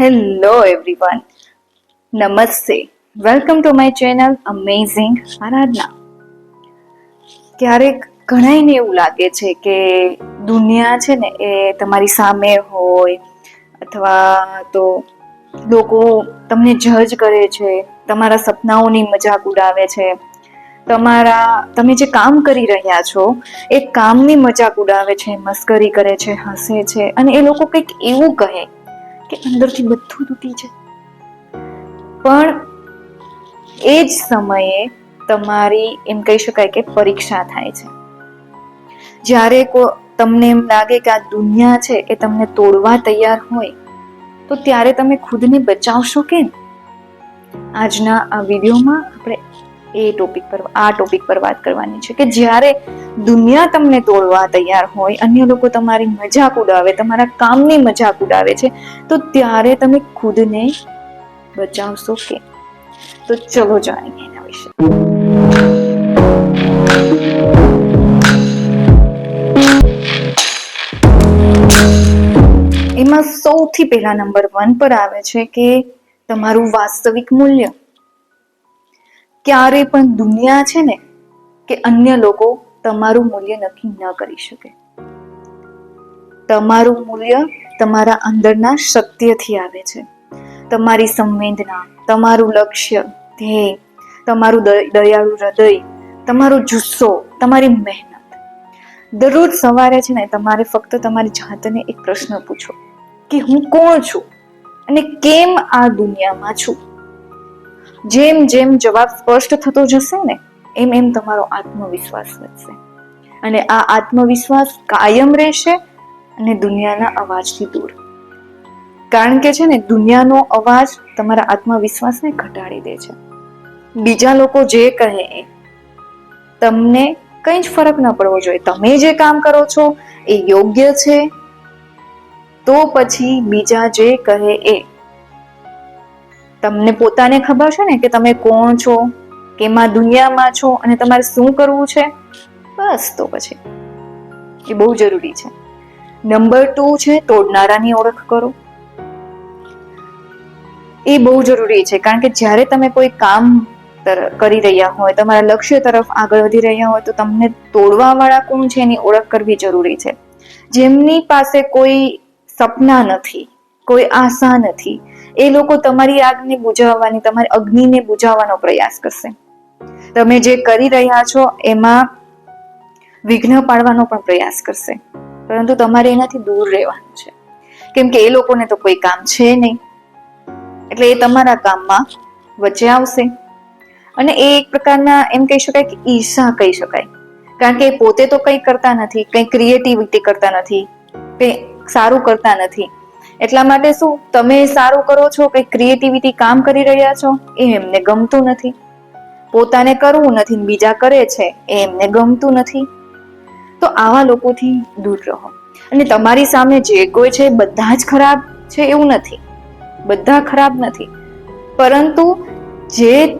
Hello everyone namaste welcome to my channel amazing Aradhana ક્યારેક ઘણાઈને એવું લાગે છે કે દુનિયા છે ને એ તમારી સામે હોય, અથવા તો લોકો તમને જજ કરે છે, તમારા સપનાઓની મજાક ઉડાવે છે. તમારા, તમે જે કામ કરી રહ્યા છો, એ કામની મજાક ઉડાવે છે, મસ્કરી કરે છે, હસે છે, અને એ લોકો કંઈક એવું કહે. કે અંદરથી બધું તૂટી જાય. પણ એ જ સમયે તમારી એમ કહી શકાય કે પરીક્ષા થાય છે. જ્યારે કો તમને એમ લાગે કે આ દુનિયા છે એ તમને તોડવા તૈયાર હોય, તો ત્યારે તમે ખુદને બચાવશો કેમ? આજના આ વિડીયોમાં આપણે એ ટોપિક પર, આ ટોપિક પર વાત કરવાની છે કે જ્યારે દુનિયા તમને તોડવા તૈયાર હોય, અન્ય લોકો તમારી મજાક ઉડાવે, તમારા કામની મજાક ઉડાવે છે, તો ત્યારે તમે ખુદને બચાવશો કે? તો ચલો જાણીએ એના વિશે. એમાં સૌથી પહેલા નંબર વન પર આવે છે કે તમારું વાસ્તવિક મૂલ્ય. ક્યારે પણ દુનિયા છે ને કે અન્ય લોકો તમારું મૂલ્ય નક્કી ન કરી શકે. તમારું મૂલ્ય તમારા અંદરના સત્યથી આવે છે. તમારી સંવેદના, તમારું લક્ષ્ય, ધ્યેય, તમારું દયાળુ હૃદય, તમારો જુસ્સો, તમારી મહેનત. દરરોજ સવારે છે ને તમારે ફક્ત તમારી જાતને એક પ્રશ્ન પૂછો કે હું કોણ છું અને કેમ આ દુનિયામાં છું? જેમ જેમ જવાબ સ્પષ્ટ થતો જશે ને, એમ એમ તમારો આત્મવિશ્વાસ વધશે. અને આ આત્મવિશ્વાસ કાયમ રહેશે અને દુનિયાના અવાજથી દૂર. કારણ કે છે ને, દુનિયાનો અવાજ તમારા આત્મવિશ્વાસને ઘટાડી દે છે. બીજા લોકો જે કહે એ તમને કંઈ જ ફરક ન પડવો જોઈએ. તમે જે કામ કરો છો, એ યોગ્ય છે. તો પછી બીજા જે કહે એ તમને પોતાને ખબર છે ને કે તમે કોણ છો, કેમાં દુનિયામાં છો અને તમારે શું કરવું છે? બસ તો પછી. એ બહુ જરૂરી છે. નંબર ટુ છે, તોડનારાની ઓળખ કરો. એ બહુ જરૂરી છે, કારણ કે જ્યારે તમે કોઈ કામ કરી રહ્યા હોય, તમારા લક્ષ્ય તરફ આગળ વધી રહ્યા હોય, તો તમને તોડવા વાળા કોણ છે એની ઓળખ કરવી જરૂરી છે. જેમની પાસે કોઈ સપના નથી, કોઈ આશા નથી એ લોકો તમારી આગને બુઝાવવાની, તમારી અગ્નિને બુઝાવવાનો પ્રયાસ કરશે. તમે જે કરી રહ્યા છો, એમાં વિઘ્ન પાડવાનો પણ પ્રયાસ કરશે. પરંતુ તમારે એનાથી દૂર રહેવાનું છે. કેમ કે એ લોકોને તો કોઈ કામ છે નહીં. એટલે એ તમારા કામમાં વચ્ચે આવશે. અને એ એક પ્રકારના એમ કહી શકાય કે ઈર્ષા કહી શકાય. કારણ કે એ પોતે તો કંઈ કરતા નથી, કંઈ ક્રિએટિવિટી કરતા નથી, કંઈ સારું કરતા નથી. એટલા માટે શું? તમે સારું કરો છો કે ક્રિએટિવિટી કામ કરી રહ્યા છો? એ એમને ગમતું નથી. પોતાને કરવું નથી બીજા કરે છે, એ એમને ગમતું નથી. તો આવા લોકોથી દૂર રહો. અને તમારી સામે જે કોઈ છે, બધા જ ખરાબ છે એવું નથી. બધા ખરાબ નથી. પરંતુ જે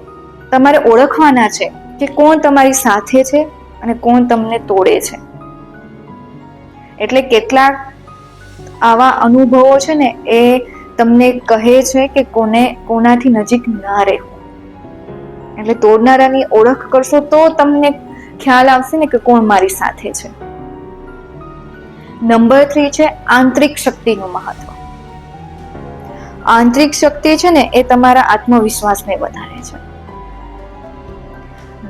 તમારે ઓળખવાના છે કે કોણ તમારી સાથે છે અને કોણ તમને તોડે છે. એટલે કેટલાક આવા અનુભવો છે ને, એ તમને કહે છે કે કોને, કોનાથી નજીક ના રહેવું એટલે તોડનારાની ઓળખ કરશો તો તમને ખ્યાલ આવશે ને કે કોણ મારી સાથે છે. નંબર થ્રી છે, આંતરિક શક્તિનું મહત્વ. આંતરિક શક્તિ છે ને, એ તમારા આત્મવિશ્વાસને વધારે છે.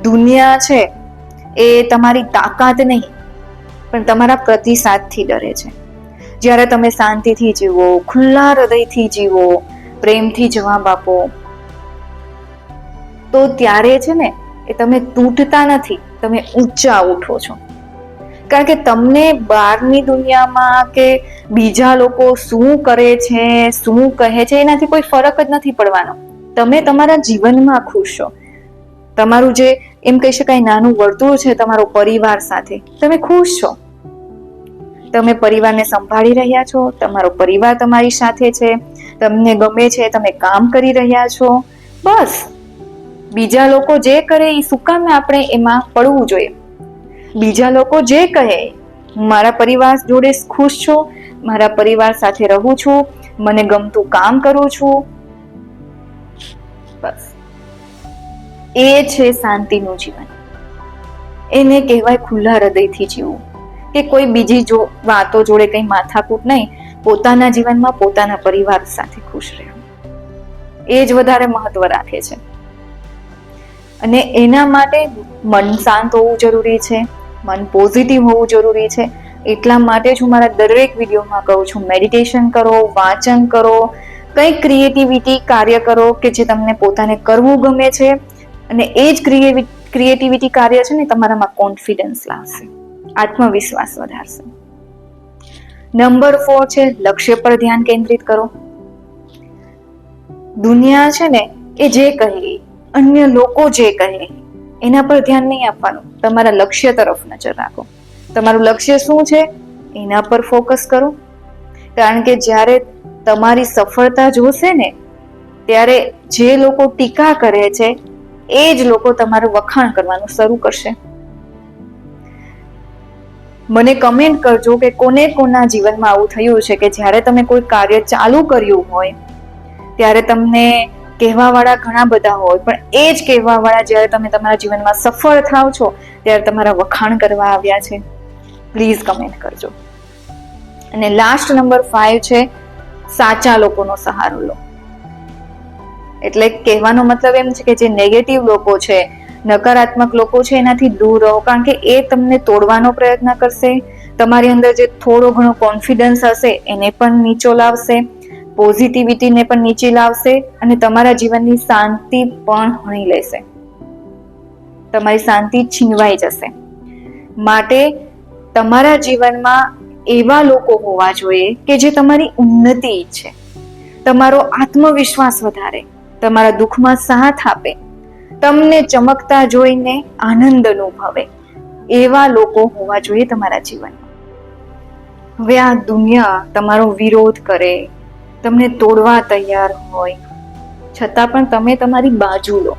દુનિયા છે, એ તમારી તાકાત નહીં, પણ તમારા પ્રતિસાદથી ડરે છે. જ્યારે તમે શાંતિથી જીવો, ખુલ્લા હૃદયથી જીવો, પ્રેમથી જવાબ આપો, તો ત્યારે છે ને, એ તમે તૂટતા નથી, તમે ઊંચા ઉઠો છો. કારણ કે તમને બહારની દુનિયામાં કે બીજા લોકો શું કરે છે, શું કહે છે, એનાથી કોઈ ફરક જ નથી પડવાનો. તમે તમારા જીવનમાં ખુશ છો. તમારું જે, એમ કહી શકાય, નાનું વર્તુળ છે તમારો પરિવાર સાથે, તમે ખુશ છો. તમે પરિવારને સંભાળી રહ્યા છો, તમારો પરિવાર તમારી સાથે છે, તમને ગમે છે, તમે કામ કરી રહ્યા છો. બસ. બીજા લોકો જે કરે એ શું કામ આપણે એમાં પડવું જોઈએ? બીજા લોકો જે કહે, મારા પરિવાર જોડે ખુશ છું, મારા પરિવાર સાથે રહું છું, મને ગમતું કામ કરું છું. બસ. એ છે શાંતિનું જીવન. એને કહેવાય ખુલ્લા હૃદયથી જીવવું. કે કોઈ બીજી જો વાતો જોડે કંઈ માથાકૂટ નહીં, પોતાના જીવનમાં પોતાના પરિવાર સાથે ખુશ રહેવું એ જ વધારે મહત્વ રાખે છે. અને એના માટે મન શાંત હોવું જરૂરી છે, મન પોઝિટિવ હોવું જરૂરી છે. એટલા માટે જ હું મારા દરેક વિડીયોમાં કહું છું, મેડિટેશન કરો, વાંચન કરો કંઈક ક્રિએટિવિટી કાર્ય કરો કે જે તમને પોતાને કરવું ગમે છે. અને એ જ ક્રિએટિવિટી કાર્ય છે ને, તમારામાં કોન્ફિડન્સ લાવશે. આત્મવિશ્વાસ વધારશે. નંબર ફોર છે, લક્ષ્ય પર ધ્યાન કેન્દ્રિત કરો. દુનિયા છે ને, એ જે કહે, અન્ય લોકો જે કહે, એના પર ધ્યાન નહીં આપવાનું. તમારા લક્ષ્ય તરફ નજર રાખો. તમારું લક્ષ્ય શું છે, એના પર ફોકસ કરો. કારણ કે જ્યારે તમારી સફળતા જોશે ને, ત્યારે જે લોકો ટીકા કરે છે, એ જ લોકો તમારું વખાણ કરવાનું શરૂ કરશે. મને કમેન્ટ કરજો કે કોને કોના જીવનમાં આવું થયું છે કે જ્યારે તમે કોઈ કાર્ય ચાલુ કર્યું હોય, ત્યારે તમને કહેવાવાળા ઘણા બધા હોય, પણ એ જ કહેવાવાળા જ્યારે તમે તમારા જીવનમાં સફળ થાવ છો, ત્યારે તમારા વખાણ કરવા આવ્યા છે. પ્લીઝ કમેન્ટ કરજો. અને લાસ્ટ નંબર ફાઈવ છે, સાચા લોકોનો સહારો લો. એટલે કહેવાનો મતલબ એમ છે કે જે નેગેટિવ લોકો છે નકારાત્મક લોકો છે એનાથી દૂર રહો. કારણ કે એ તમને તોડવાનો પ્રયત્ન કરશે. તમારી અંદર જે થોડો ઘણો કોન્ફિડન્સ હશે, એને પણ નીચો લાવશે. પોઝિટિવિટીને પણ નીચે લાવશે અને તમારા જીવનની શાંતિ પણ હણી લેશે. તમારી શાંતિ છીનવાઈ જશે. માટે તમારા જીવનમાં એવા લોકો હોવા જોઈએ કે જે તમારી ઉન્નતિ ઈચ્છે. તમારો આત્મવિશ્વાસ વધારે. તમારા દુઃખમાં સાથ આપે. તમને ચમકતા જોઈને આનંદ અનુભવે. એવા લોકો હોવા જોઈએ તમારા જીવનમાં. હવે આ દુનિયા તમારો વિરોધ કરે, તમને તોડવા તૈયાર હોય, છતાં પણ તમે તમારી બાજુ લો.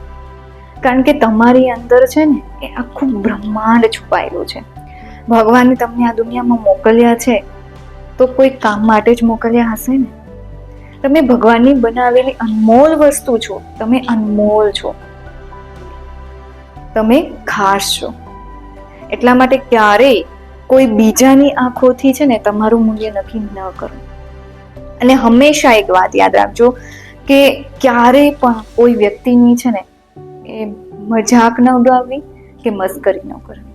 કારણ કે તમારી અંદર છે ને, એ આખું બ્રહ્માંડ છુપાયેલું છે. ભગવાને તમને આ દુનિયામાં મોકલ્યા છે, તો કોઈ કામ માટે જ મોકલ્યા હશે ને? તમે ભગવાનની બનાવેલી અનમોલ વસ્તુ છો, તમે અનમોલ છો. તમે ખાસ છો. એટલા માટે ક્યારેય કોઈ બીજાની આંખોથી છે ને તમારું મૂલ્ય નક્કી ન કરો. અને હંમેશા એક વાત યાદ રાખજો કે ક્યારેય પણ કોઈ વ્યક્તિની છે ને એ મજાક ન ઉડાવવી કે મસ્કરી ન કરવી.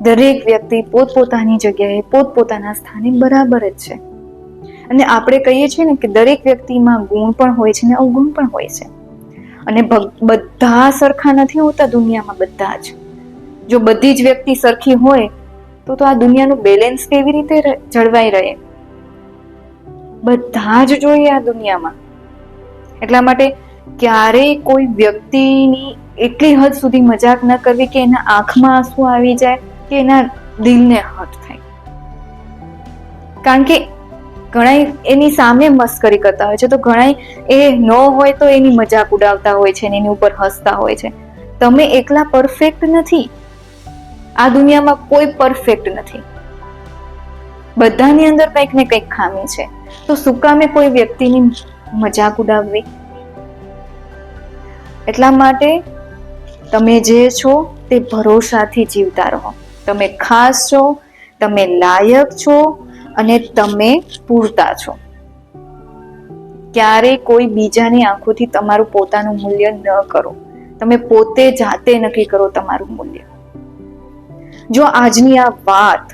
દરેક વ્યક્તિ પોતપોતાની જગ્યાએ પોતપોતાના સ્થાને બરાબર જ છે. અને આપણે કહીએ છીએ ને કે દરેક વ્યક્તિમાં ગુણ પણ હોય છે ને અવગુણ પણ હોય છે. અને બધા સરખા નથી હોતા દુનિયામાં બધા જ. જો બધી જ વ્યક્તિ સરખી હોય, તો તો આ દુનિયાનું બેલેન્સ કેવી રીતે જળવાઈ રહે? બધા જ જોઈએ આ દુનિયામાં. એટલા માટે ક્યારેય કોઈ વ્યક્તિની એટલી હદ સુધી મજાક ન કરવી કે એના આંખમાં આંસુ આવી જાય કે એના દિલને હટ થાય. કારણ કે ઘણા એની સામે મસ્કરી કરતા હોય છે. તો ઘણા એ ન હોય તો એની મજાક ઉડાવતા હોય છે એની ઉપર હસતા હોય છે. તમે એકલા પરફેક્ટ નથી. આ દુનિયામાં કોઈ પરફેક્ટ નથી. બધાની અંદર કંઈક ને કંઈક ખામી છે. તો શું કામે કોઈ વ્યક્તિની મજાક ઉડાવવી? એટલા માટે તમે જે છો તે ભરોસાથી જીવતા રહો. તમે ખાસ છો, તમે લાયક છો અને તમે પૂરતા છો. ક્યારે કોઈ બીજાની આંખોથી તમારું પોતાનું મૂલ્ય ન કરો. તમે પોતે જાતે નક્કી કરો તમારું મૂલ્ય. જો આજની આ વાત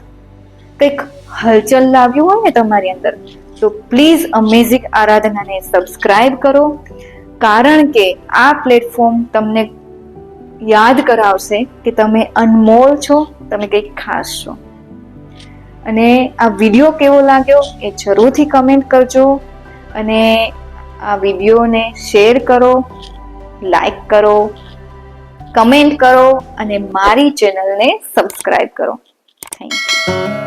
કંઈક હલચલ લાવ્યું હોય ને તમારી અંદર, તો પ્લીઝ અમેઝિંગ આરાધનાને સબસ્ક્રાઇબ કરો. કારણ કે આ પ્લેટફોર્મ તમને યાદ કરાવશે કે તમે અનમોલ છો, તમે કંઈક ખાસ છો. અને આ વીડિયો કેવો લાગ્યો એ જરૂરથી કમેન્ટ કરજો અને આ વિડીયોને શેર કરો લાઈક કરો કમેન્ટ કરો અને મારી ચેનલને સબસ્ક્રાઈબ કરો. Thank you